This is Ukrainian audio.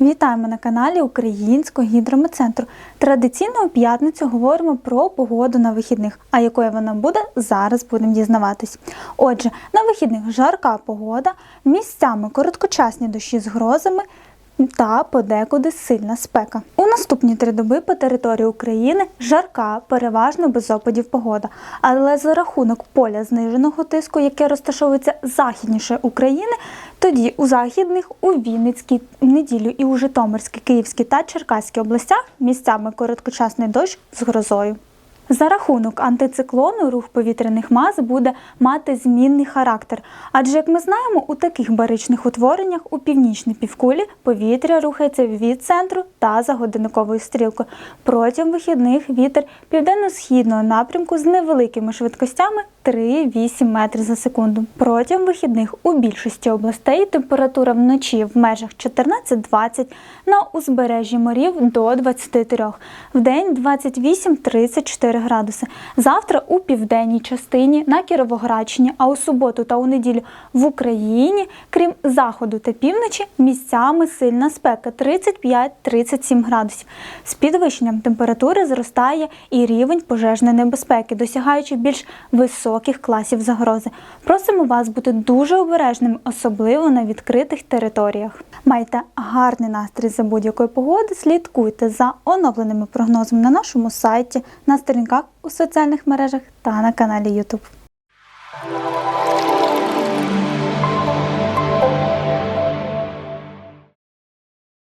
Вітаємо на каналі Українського гідрометцентру. Традиційно у п'ятницю говоримо про погоду на вихідних. А якою вона буде, зараз будемо дізнаватись. Отже, на вихідних жарка погода, місцями короткочасні дощі з грозами. Та подекуди сильна спека. У наступні три доби по території України жарка, переважно без опадів погода. Але за рахунок поля зниженого тиску, яке розташовується західніше України, тоді у західних, у Вінницькій, неділю і у Житомирській, Київській та Черкаській областях місцями короткочасний дощ з грозою. За рахунок антициклону рух повітряних мас буде мати змінний характер, адже, як ми знаємо, у таких баричних утвореннях у північній півкулі повітря рухається від центру та за годинниковою стрілкою. Протягом вихідних вітер південно-східного напрямку з невеликими швидкостями 3-8 метрів за секунду. Протягом вихідних у більшості областей температура вночі в межах 14-20, на узбережжі морів до 23, в день 28-34 градуси. Завтра у південній частині на Кіровоградщині, а у суботу та у неділю в Україні, крім заходу та півночі, місцями сильна спека 35-37 градусів. З підвищенням температури зростає і рівень пожежної небезпеки, досягаючи більш високих класів загрози. Просимо вас бути дуже обережними, особливо на відкритих територіях. Майте гарний настрій за будь-якої погоди, слідкуйте за оновленими прогнозами на нашому сайті, на сторінках у соціальних мережах та на каналі YouTube.